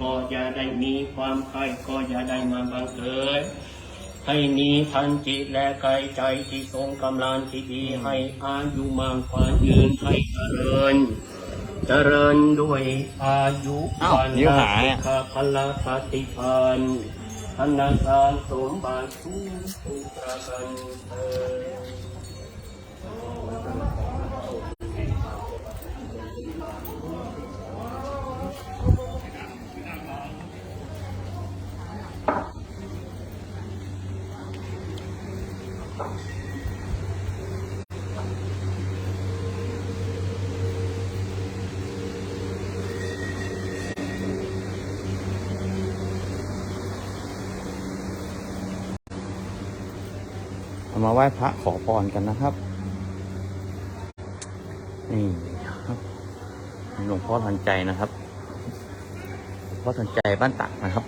ก็อย่าได้มีความใคร่ก็อย่าได้มาบังเกิด ให้มีทันจิตและกายใจที่ทรงกำลังที่ดีให้อายุมากกว่ายืนให้เจริญ เจริญด้วยอายุอ้าววันนิ้วหายอะข้าพลปฏิพันธ์ธนาคารสมบัติทุกประการเถิดเอ มาไหว้พระขอพรกันนะครับ นี่ครับหลวงพ่อทันใจนะครับหลวงพ่อทันใจบ้านตักนะครับ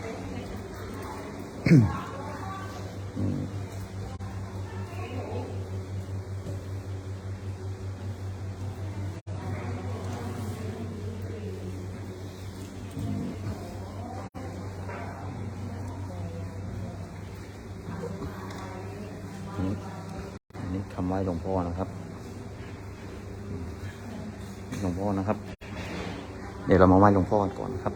อืมอันนี้อันนี้คำไหว้หลวงพ่อนะครับหลวงพ่อนะครับ เรามาไหว้หลวงพ่อก่อนครับ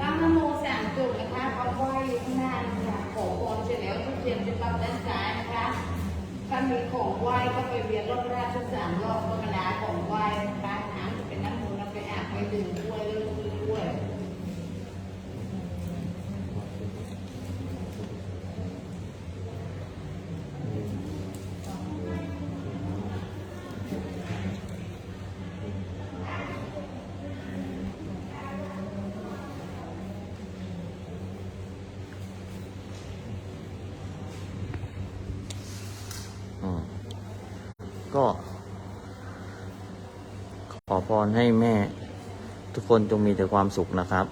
ตั้งนโมสามจุดนะคะเอาไหว้อยู่ข้างหน้านะคะขอพรเสร็จแล้วทุกเทียนจะรับด้านซ้ายนะคะ ถ้ามีของไหว้ก็ไปเวียนรอบราชสามรอบธรรมดาของไหว้นะคะน้ำจะเป็นน้ำมูลแล้วไปอาบไปดื่มด้วยเรื่องด้วย อืม ก็ ขอพรให้แม่ ทุกคนจงมีแต่ความสุขนะครับ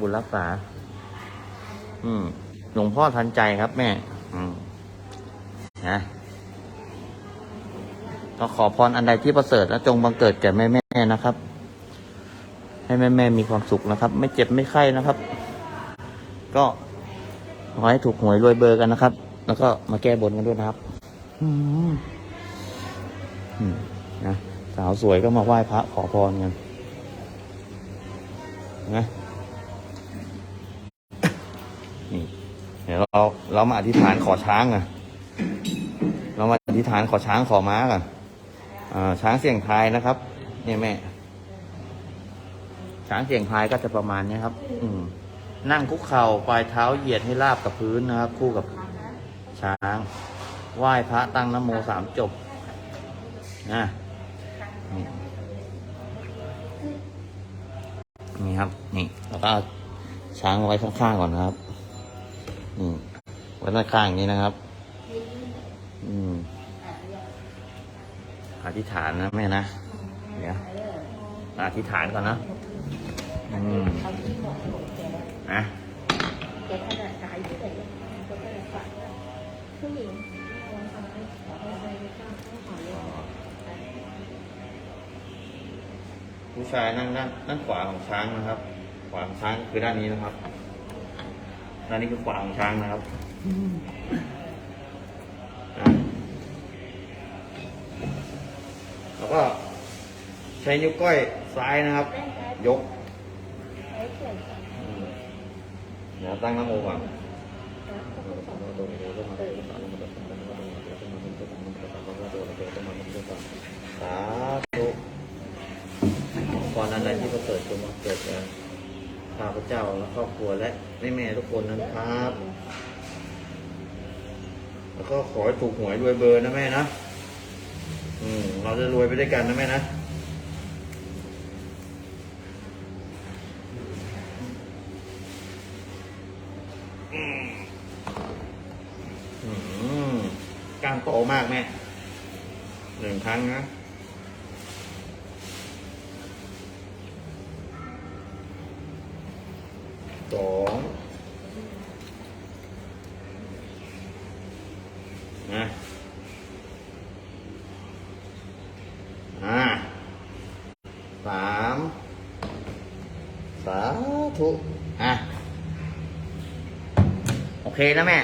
บุญรักษา อืม หลวงพ่อทันใจครับแม่ อืมนะก็ขอพรอันใดที่ประเสริฐและจงบังเกิดแก่แม่แม่นะครับ ให้แม่แม่ๆมีความสุขนะครับ ไม่เจ็บไม่ไข้นะครับ ก็ขอให้ถูกหวยรวยเบอร์กันนะครับ แล้วก็มาแก้บนกันด้วยนะครับอืมอืมนะสาวสวยก็มาไหว้พระขอพรกันนะนี่เดี๋ยวเราเรามาอธิษฐานขอช้างอะ เรามาอธิษฐานขอช้างขอม้ากันอ่าช้างเสี่ยงทายนะครับ เนี่ยแม่ ช้างเสี่ยงทายก็จะประมาณนี้ครับ อืมนั่งคุกเข่าปลายเท้าเหยียดให้ราบกับพื้นนะครับ คู่กับช้างไหว้พระตั้งนโมสามจบนะนี่ครับ นี่แล้วก็ช้างไว้ข้างๆก่อนนะครับนี่ไว้ข้างอย่างนี้นะครับ อืมอธิษฐานนะแม่นะเดี๋ยวอธิษฐานก่อนนะ อืมนะแกขนาดกายที่ไหนก็ไม่ได้ฝันผู้หญิงผู้ชายนั่งด้านด้านขวาของช้างนะครับ ขวาของช้างคือด้านนี้นะครับ ด้านนี้คือขวาของช้างนะครับอะแล้วก็ใช้นิ้วก้อยซ้ายนะครับ ยกอืม เดี๋ยวตั้งนโมก่อนสาธุก่อนอะไรที่ประเสริฐจงมาเกิดแก่ข้าพเจ้าและครอบครัวและแม่แม่ๆทุกคนนะครับ แล้วก็ขอให้ถูกหวยรวยเบอร์นะแม่นะ อืม เราจะรวยไปด้วยกันนะแม่นะ ก้านโตมากแม่หนึ่งครั้งนะสองนะอ่าสามสาธุอะโอเคนะแม่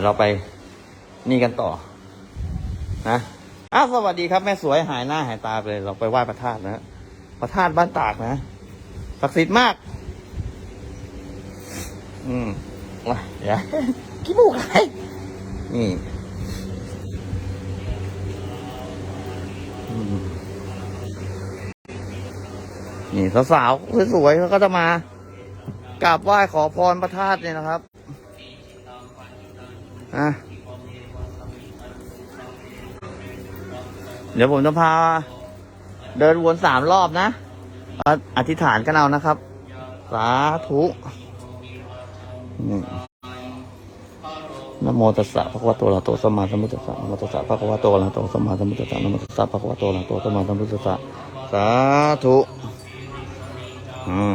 ยวเราไปนี่กันต่อ นะอ้าวสวัสดีครับแม่สวยหายหน้าหายตาไปเลยเราไปไหว้พระธาตุนะพระธาตุบ้านตากนะศักดิ์สิทธิ์มาก อืมว้าเดี๋ยวกี่บูกไรนี่นี่สาวๆสวยๆเขาก็จะมากราบไหว้ขอพรพระธาตุเนี่ยนะครับะเดี๋ยวผมจะพา เดินวนสามรอบนะ อธิษฐานกันเอานะครับ สาธุนโมตัสสะภะคะวะโตอระหะโตสมมาสัมุทธัสสะนโมตัสสะภะคะวะโตอระหะโตสมมาสัมุทธัสสะนโมตัสสะภะคะวะโตอระหะโตสมมาสัมุทธัสสะสาธุอืม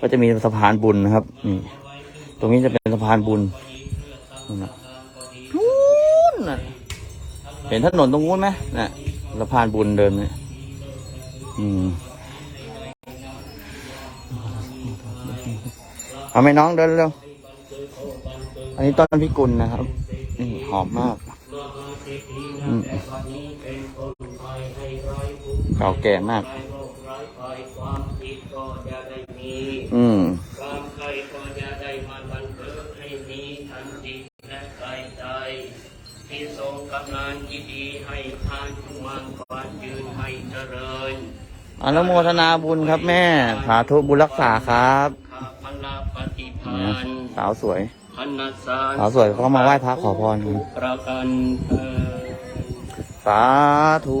ก็จะมีสะพานบุญนะครับนี่ตรงนี้จะเป็นสะพานบุญนู่นนะเห็นถนนตรงนู้นไหมนะสะพานบุญเดินเนี่ยเอาไหมน้องเดินเร็ว อันนี้ต้นพิกุลนะครับนี่หอมมาก เก่าแก่มาก อืมความใครพอจะได้มาบันเกิดให้มีทั้งจิตและกายใจที่ทรงกำลังยิดีให้ทานทุวันก่อนยืนให้เจริญอนุโมทนาบุญครับแม่สาธุบุญรักษาครับสาวสวยสาวสวยเขามาไหว้พระขอพรสาธุ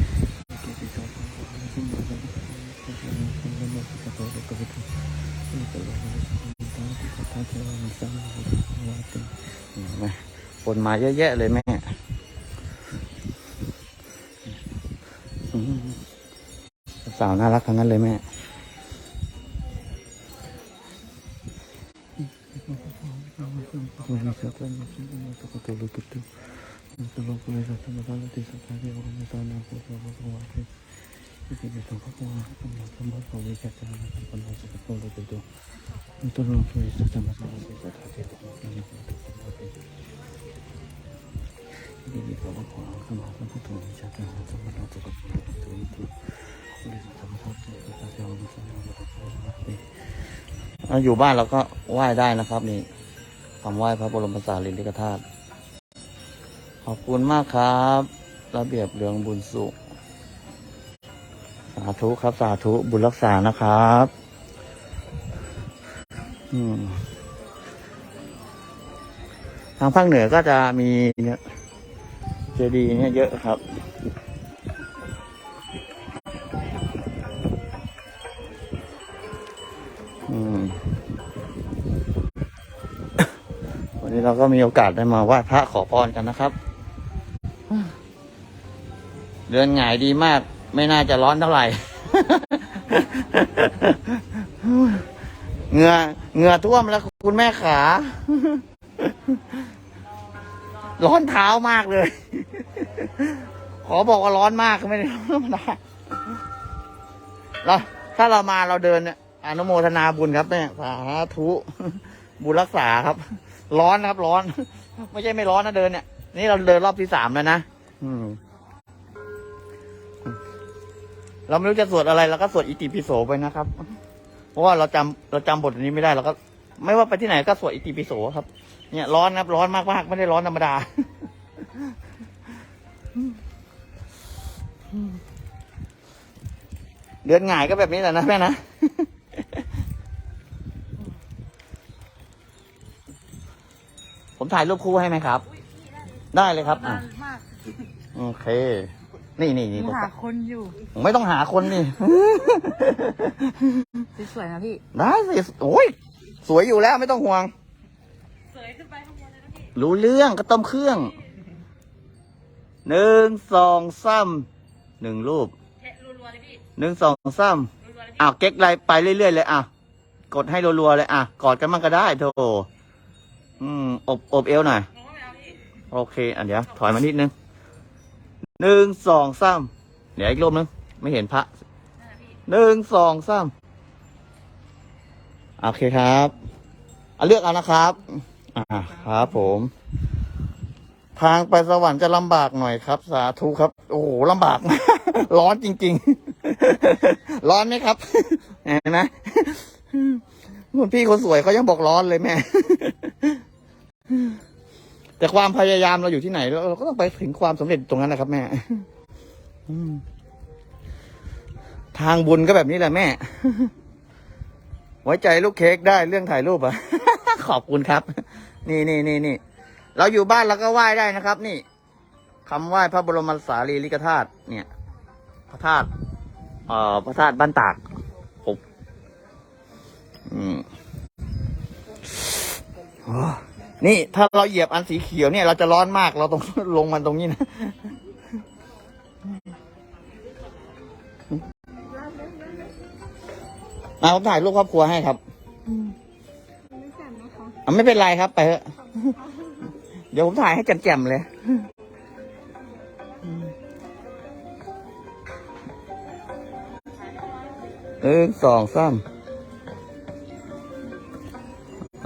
คนมาเยอะแยะเลยแม่สาวน่ารักทั้งนั้นเลยแม่ อะอยู่บ้านเราก็ไหว้ได้นะครับนี่คำไหว้พระบรมสารีริกธาตุขอบคุณมากครับ ระเบียบเรืองบุญสุข สาธุครับ สาธุบุญรักษานะครับ อืมทางภาคเหนือก็จะมีเนี่ย จดีย์เนี่ยเยอะครับอืมวันนี้เราก็มีโอกาสได้มาไหว้พระขอพรกันนะครับ เดือนหงายดีมาก ไม่น่าจะร้อนเท่าไหร่เหงื่อเหงื่อท่วมแล้วคุณแม่ขาร้อนเท้ามากเลย ขอบอกว่าร้อนมากไม่ได้ร้อนธรรมดาเราถ้าเรามาเราเดินเนี่ยอนุโมทนาบุญครับเนี่ยสาธุบุญรักษาครับ ร้อนนะครับ ร้อน ไม่ใช่ไม่ร้อนนะเดินเนี่ย นี่เราเดินรอบที่สามแล้วนะอืมเราไม่รู้จะสวดอะไรเราก็สวดอิติปิโสไปนะครับ เพราะว่าเราจำเราจำบทอันนี้ไม่ได้เราก็ ไม่ว่าไปที่ไหนก็สวดอิติปิโสครับ เนี่ยร้อนนะครับร้อนมากๆไม่ได้ร้อนธรรมดา เดือนหงายก็แบบนี้แหละนะแม่นะผมถ่ายรูปคู่ให้ไหมครับ ได้เลยครับอะมากโอเค นี่นี่นี่หาคนอยู่ผมไม่ต้องหาคนนี่ สวยๆนะพี่ ได้สิโอ้ย สวยอยู่แล้วไม่ต้องห่วง สวยขึ้นไปข้างบนเลยนะพี่ รู้เรื่องก็ต้มเครื่อง หนึ่งสองสาม หนึ่งรูปแทะรัวๆเลยพี่หนึ่งสองสามรัวๆเลยพี่อ้าวเก๊กไลไปเรื่อยๆเลยอะกดให้รัวๆเลยอะกอดกันมั่งก็ได้โธ่อืมอบอบเอวหน่อยน้องก็ไม่เอาพี่โอเคอะเดี๋ยว ถอยมานิดนึงหนึ่งสองสามเดี๋ยวอีกรูปนึง ไม่เห็นพระนั่นแหละพี่หนึ่งสองสามโอเคครับเอาเลือกเอานะครับ อ่าครับผม ทางไปสวรรค์จะลำบากหน่อยครับ สาธุครับ โอ้โหลำบากมาก ร้อนจริง ๆ ร้อนไหมครับเห็นไหมคุณพี่คนสวยเขายังบอกร้อนเลยแม่ แต่ความพยายามเราอยู่ที่ไหนเราก็ต้องไปถึงความสำเร็จตรงนั้นนะครับ แม่ทางบุญก็แบบนี้แหละแม่ ไว้ใจลูกเค้กได้เรื่องถ่ายรูปอะขอบคุณครับ นี่นี่นี่นี่ เราอยู่บ้านเราก็ไหว้ได้นะครับ นี่คำไหว้พระบรมสารีริกธาตุเนี่ย พระธาตุเอ่อพระธาตุบ้านตากผมอืมโอ้นี่ถ้าเราเหยียบอันสีเขียวเนี่ย เราจะร้อนมากเราต้องลงมันตรงนี้นะมาผมถ่ายรูปครอบครัวให้ครับอะไม่เป็นไรครับไปเถอะ เดี๋ยวผมถ่ายให้แจ่มๆเลยหนึ่งสองสาม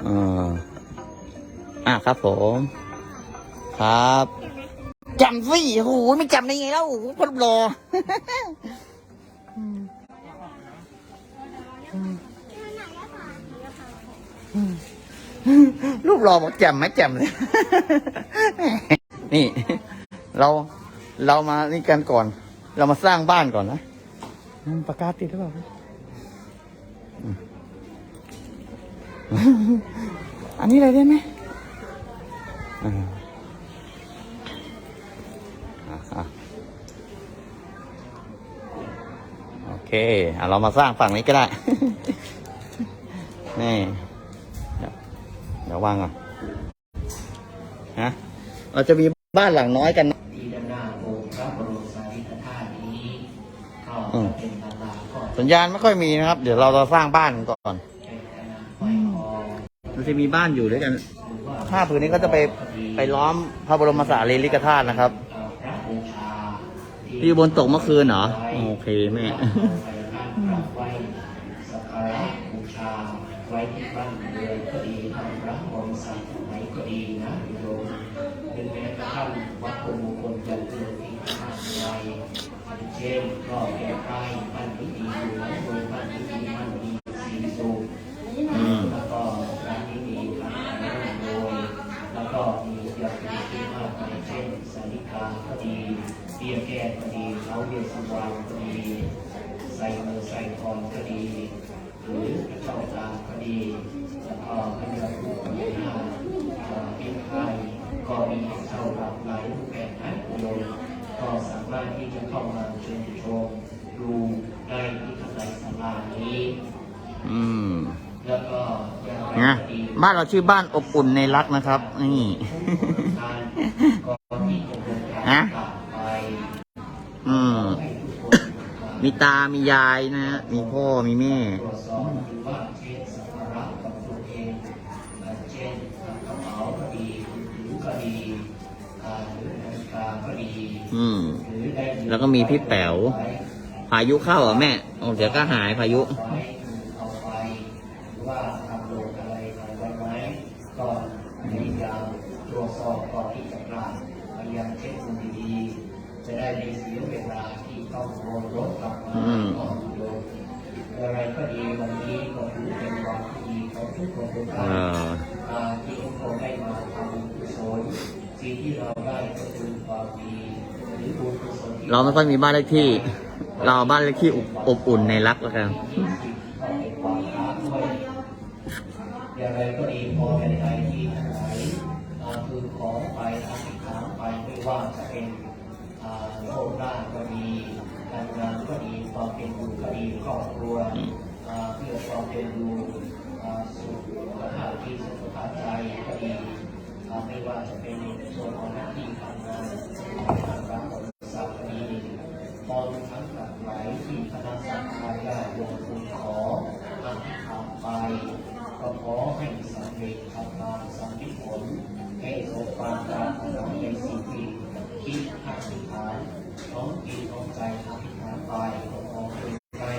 อ่าอะครับผม ครับจำสิโอ้โหไม่จำได้ไงแล้วคนรอ รูปรอบอกแจ่มไหมแจ่มเลย นี่ เราเรามานี่กันก่อน เรามาสร้างบ้านก่อนนะอืมประกาศติดหรือเปล่าอืมอันนี้อะไรได้ไหมอ่าอะอะโอเคอะเรามาสร้างฝั่งนี้ก็ได้ นี่เดี๋ย ววางก่อนนะเราจะมีบ้านหลังน้อยกันนะที่ด้านหน้าองค์พระบรมสารีริกธาตุนี้ก็อืมเป็นตารางก็สัญญาณไม่ค่อยมีนะครับ เดี๋ยวเราจะสร้างบ้านก่อนเป็นขนาดไฟทองเราจะมีบ้านอยู่ด้วยกันหรือว่าผ้าผืนนี้ก็จะไปไปล้อมพระบรมสารีริกธาตุนะครับเอ่อพระบูชาที่บนตกเมื่อคืนเหรอ โอเคแม่ไปนั่งกราบไหว้สักการะบูชาไว้ที่บ้านเรือนก็ดีทำพระ ดีนะโยมถึงแม้กระทั่งวัตถุมงคลอย่างอื่นที่ทำไว้เช่นก็แก้ไขบ้านที่ดีอยู่แล้วโดยบ้านที่ดีบ้านดีสีสุข อืม แล้วก็ร้านนี้มีทางอาหารโดยแล้วก็มียาเป็นที่มากมายเช่นสาริกาก็ดีเบียร์แก้วก็ดีเขาเบียร์สวานก็ดีใส่มือใส่คอนก็ดี หรือเจ้าตาก็ดีแล้วก็พยาผู้คนหน้าพิมพ์ไทย ก็มีเท่าหลากหลายรูปแบบนะโยมก็สามารถที่จะเข้ามาชมชมดูได้ที่ข้างในศาลานี้อืมแล้วก็อย่างไรนะก็ดีบ้านเราชื่อบ้านอบอุ่นในรักนะครับ นี่ทานก่อนที่จะเดินทางฮะกลับไปอืมให้ทุกคนมีตา มียายนะฮะมีพ่อ มีแม่ อืม แล้วก็มีพี่แป๋ว พายุเข้าเหรอแม่โอ้เดี๋ยวก็หายพายุ เราไม่ค่อยมีบ้านเลขที่ เราเอาบ้านเลขที่อบอบอุ่นในรักแล้วกันก็เป็นความรักด้วยอย่างไรก็ดีพอเป็นใดที่ทั้งหลายอ่าคือขอไปอธิษฐานไปไม่ว่าจะเป็นอ่าโชคลาภก็ดีการงานก็ดีความเป็นอยู่ก็ดีครอบครัวอ่าเพื่อความเป็นอยู่อ่าสุขภาพที่สุขภาพใจก็ดีอ่าไม่ว่าจะเป็นในส่วนของหน้าที่การงานทางรัฐบริษัทก็ดีพร้อมทั้งหลากหลายที่คณะสังฆาญาติโยมคุณขออธิษฐานไป ก็ขอให้สำเร็จทำงานสำเร็จผลให้สมความปรารถนาในสิ่งที่คิดอธิษฐานน้องจิตน้องใจอธิษฐานไปก็ขอให้ได้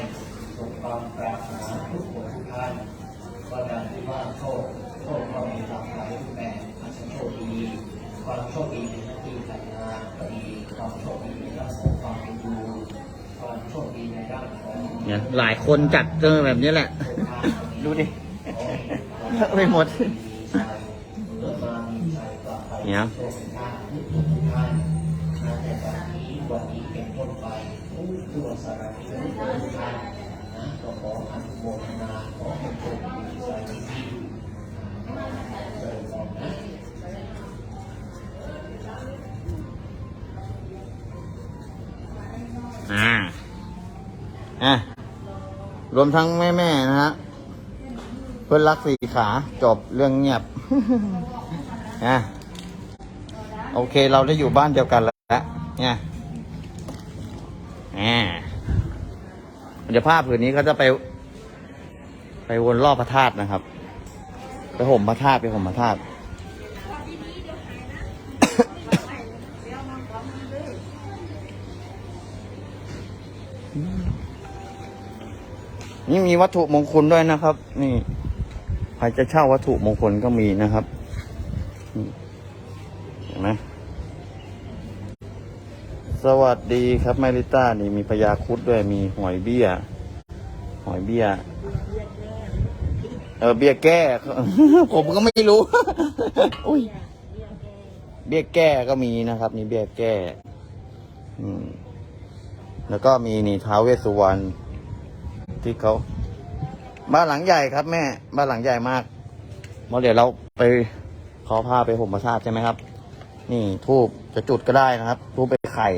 สมความปรารถนาทุกคนทุกท่านก็ดังที่ว่าโชคโชคก็มีหลากหลายรูปแบบอาจจะโชคดีความโชคดีในหน้าที่การงานก็ดี ความโชคดีในด้านของความเป็นอยู่ความโชคดีในด้านของเนี่ยหลายคนจัดเจอแบบนี้แหละ ดูดิเลอะไปหมด เนี่ย รวมทั้งแม่แม่ ๆ นะฮะ เพื่อนรักสี่ขาจบเรื่องเงียบอะโอเคเราได้อยู่บ้านเดียวกันแล้วเนี่ยอ่าเดี๋ยวผ้าผืนนี้เขาจะไป ไปวนรอบพระธาตุนะครับ ไปห่มพระธาตุไปห่มพระธาตุ นี่มีวัตถุมงคลด้วยนะครับ นี่ใครจะเช่าวัตถุมงคลก็มีนะครับเห็นไหมสวัสดีครับแมริต้านี่มีพญาครุดด้วยมีหอยเบี้ย หอยเบี้ย เออเบี้ยแก้ ผมก็ไม่รู้อุ้ยเบี้ยแก้ก็มีนะครับ นี่เบี้ยแก้ อืม แล้วก็มีนี่ท้าวเวสสุวรรณ ที่เขาบ้านหลังใหญ่ครับ แม่ บ้านหลังใหญ่มากเมื่อเดี๋ยวเราไปขอผ้าไปห่มพระธาตุใช่ไหมครับ นี่ทูบจะจุดก็ได้นะครับทูบไปไข่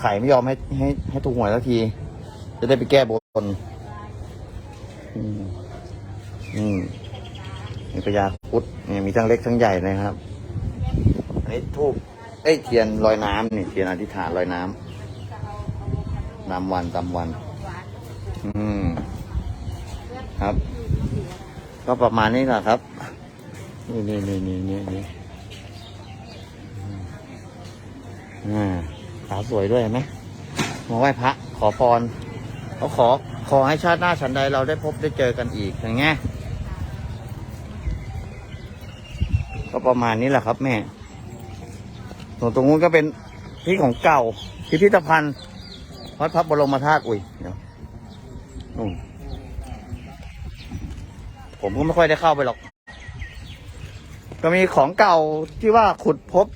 ไข่ไม่ยอมให้ให้ให้ถูกหวยสักที จะได้ไปแก้บนอืมอืมมีพญาคุดเนี่ยมีทั้งเล็กทั้งใหญ่นะครับอันนี้ทูบเอ้ยเทียนลอยน้ำนี่เทียนอธิษฐานลอยน้ำนำวันตำวัน อืม ครับ ก็ประมาณนี้แหละครับ นี่นี่นี่นี่นี่นี่อ่าขาวสวยด้วยไหมมาไหว้พระ ขอพรเขาขอ ขอให้ชาติหน้าฉันใดเราได้พบได้เจอกันอีกอย่างเงี้ยก็ประมาณนี้แหละครับ แม่ส่วนตรงนู้นก็เป็นที่ของเก่าพิพิธภัณฑ์วัดพระบรมธาตุอุ้ยเดี๋ยว ผมก็ไม่ค่อยได้เข้าไปหรอก ก็มีของเก่าที่ว่าขุดพบ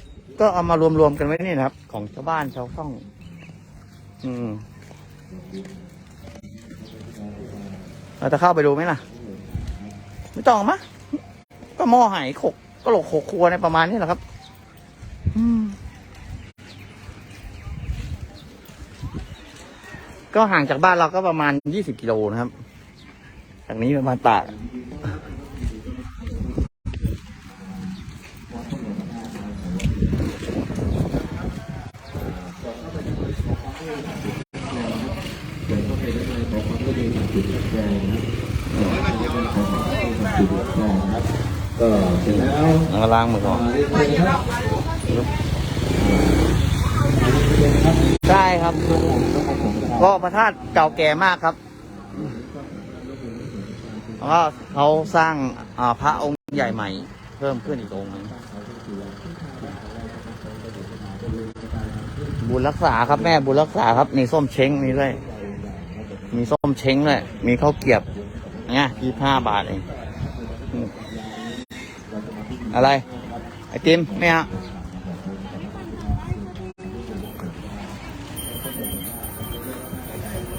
ก็เอามารวมๆกันไว้นี่นะครับ ของชาวบ้านชาวช่อง อืมเราจะเข้าไปดูไหมล่ะ ไม่ต้องมะ ก็หม้อหายขกก็หลกหกครัวในประมาณนี้แหละครับ อืม ก็ห่างจากบ้านเราก็ประมาณยี่สิบกิโลนะครับ จากนี้ไปมาตากก็เสร็จแล้วแล้วก็ล้างมือก่อน ใช่ครับก็พระธาตุเก่าแก่มากครับแล้วก็เขาสร้างอ่าพระองค์ใหญ่ใหม่ เพิ่มขึ้นอีกองค์หนึงบุญรักษาครับแม่บุญรักษาครับ มีส้มเช้งมีด้วยมีส้มเช้งด้วยมีข้าวเกรียบเนี่ยยี่ห้าบาทเองอืมอะไร ไอติมไม่เอ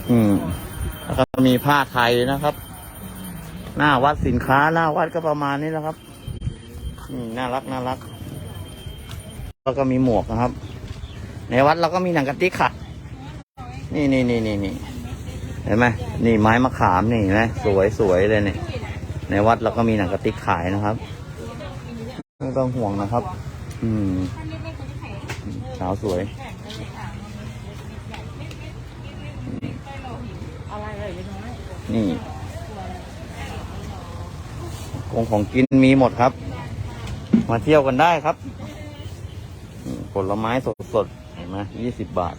อืมแล้วก็มีผ้าไทยนะครับ หน้าวัดสินค้าหน้าวัดก็ประมาณนี้แหละครับนี่น่ารักน่ารัก แล้วก็มีหมวกนะครับ ในวัดเราก็มีหนังกะติกค่ะ นี่นี่นี่นี่นี่เห็นไหมนี่ไม้มะขามนี่เห็นไหมสวยสวยเลยเนี่ยในวัดเราก็มีหนังกะติกขายนะครับไม่ต้องห่วงนะครับ อืมสาวสวย นี่ของของกินมีหมดครับ มาเที่ยวกันได้ครับ ผลไม้สดๆเห็นไหมยี่สิบบาท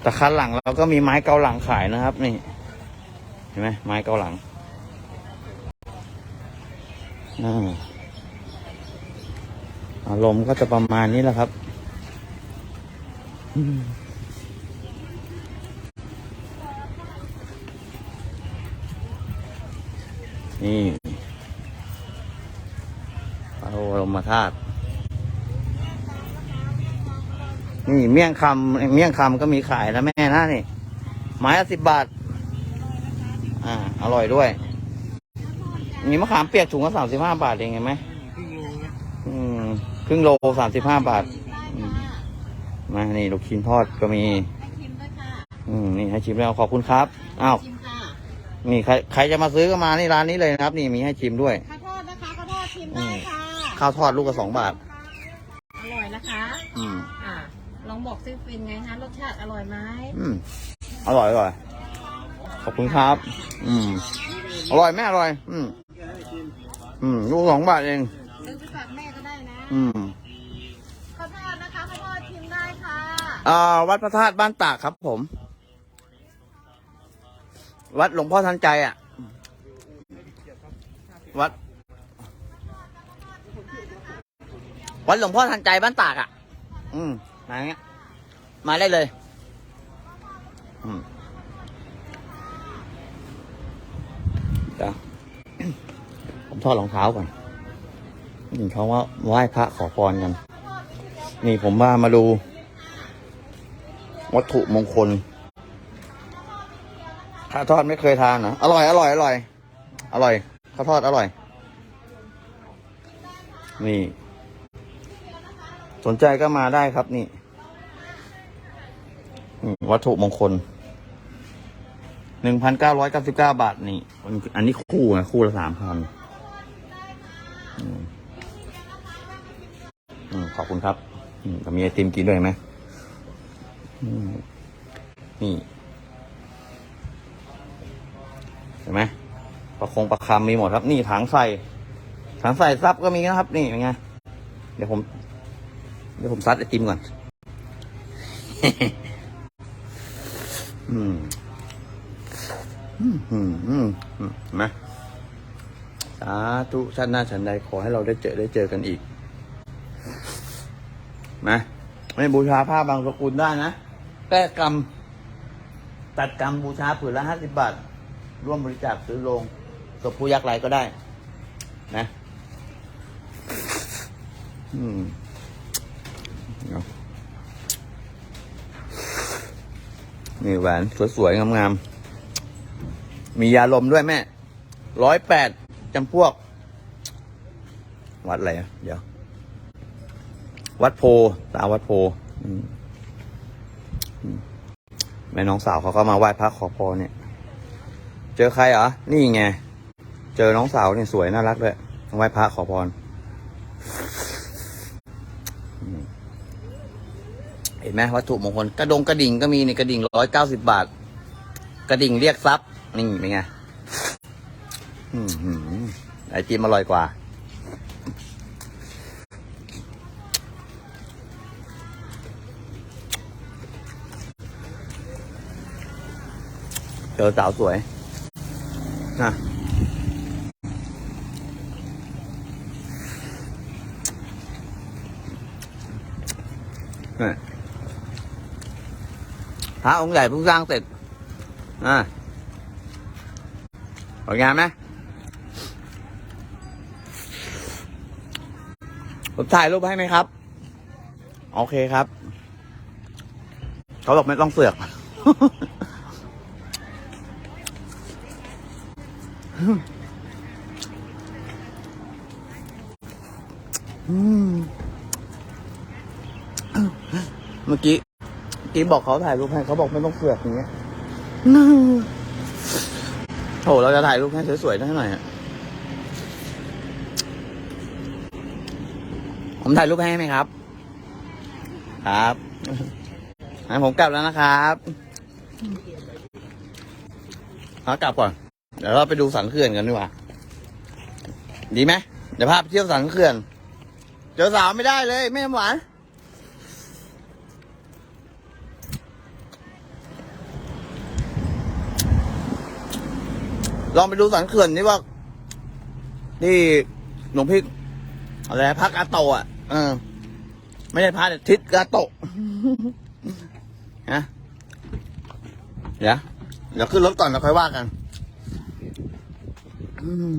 แต่คันหลังเราก็มีไม้เกาหลังขายนะครับ นี่ เห็นไหมไม้เกาหลังอารมณ์ก็จะประมาณนี้แหละครับอืม นี่พระบรมธาตุนี่เมี่ยงคำเมี่ยงคำก็มีขายนะแม่นะนี่ไม้ละสิบบาท อ่า อร่อยด้วย มีมะขามเปียกถุงละสามสิบห้าบาทเองเห็นไหมอืมครึ่งโลสามสิบห้าบาทมานี่ลูกชิ้นทอดก็มี อืมนี่ให้ชิมแล้วขอบคุณครับ อ้าว นี่ใครใครจะมาซื้อก็มานี่ร้านนี้เลยนะครับ นี่มีให้ชิมด้วย ข้าวทอดนะคะข้าวทอดชิมได้ค่ะข้าวทอดลูกละสองบาท อร่อยนะคะ อืมอ่าลองบอกซิเป็นไงคะรสชาติอร่อยไหมอืมอร่อยอร่อยขอบคุณครับ อืมอร่อยแม่อร่อย อืมอืมลูกสองบาทเอง ซื้อไปฝากแม่ก็ได้นะอืมข้าวทอดนะคะข้าวทอดชิมได้ค่ะ อ่าวัดพระธาตุบ้านตากครับผม วัดหลวงพ่อทันใจอะ วัด วัดหลวงพ่อทันใจบ้านตากอะ อืมมาเงี้ย มาได้เลย อืมเดี๋ยวผมถอดรองเท้าก่อนนี่เขาว่าไหว้พระขอพรกัน นี่ผมว่ามาดู วัตถุมงคล ข้าวทอดไม่เคยทานนะอร่อย อร่อย อร่อย อร่อยข้าวทอดอร่อย นี่ สนใจก็มาได้ครับนี่วัตถุมงคลหนึ่งพันเก้าร้อยเก้าสิบเก้าบาทนี่ อันนี้คู่นะคู่ละสามพันขอบคุณครับมแต่มีไอติมกินด้วยไหมนี่ เห็นไหมประคงประคำมีหมดครับ นี่ถังใส่ถังใส่ซับก็มีนะครับ นี่เป็นไงเดี๋ยวผม เดี๋ยวผมซัดไอติมก่อนอืมอืมอืมอืมอืมเห็นไหมสาธุชาติหน้าฉันใดขอให้เราได้เจอได้เจอกันอีกนะไม่บูชาผ้าบางสกุลได้นะแก้กรรม ตัดกรรมบูชาผืนละห้าสิบบาท ร่วมบริจาคซื้อโรงศพผู้ยากไร้ก็ได้ นะอืมนี่แหวนสวย ๆ งาม ๆ มียาลมด้วยแม่ร้อยแปดจำพวก วัดอะไรอะเดี๋ยว วัดโพตาวัดโพแม่น้องสาวเขาก็มาไหว้พระขอพรเนี่ย เจอใครเหรอ นี่ไง เจอน้องสาวเนี่ยสวยน่ารักด้วยไหว้พระขอพร เห็นไหมวัตถุมงคล กระดงกระดิ่งก็มีในกระดิ่งร้อยเก้าสิบาท กระดิ่งเรียกทรัพย์ นี่เป็นไงอืมหืมไอติมอร่อยกว่า เจอสาวสวย นะพระองค์ใหญ่เพิ่งสร้างเสร็จอ่าสวยงามไหมผมถ่ายรูปให้ไหมครับ โอเคครับ เขาบอกไม่ต้องเสือก อืมเมื่อกี้เมื่อ กี้บอกเขาถ่ายรูปให้เขาบอกไม่ต้องเสือกอย่างเงี้ยโถเราจะถ่ายรูปให้สวยๆได้หน่อยอะผมถ่ายรูปให้ไหมครับ ครับงั้นผมกลับแล้วนะครับเอากลับก่อน เดี๋ยวเราไปดูสันเขื่อนกันดีกว่า ดีไหม เดี๋ยวพาไปเที่ยวสันเขื่อน เจอสาวไม่ได้เลยแม่หวาน ลองไปดูสันเขื่อนนี่ว่า ที่หลวงพี่อะไรนะพักาโตะอะเออ ไม่ได้พระแต่ทิศกาโตะนะเดี๋ยวเดี๋ยวขึ้นรถก่อนแล้วค่อยว่ากัน อืม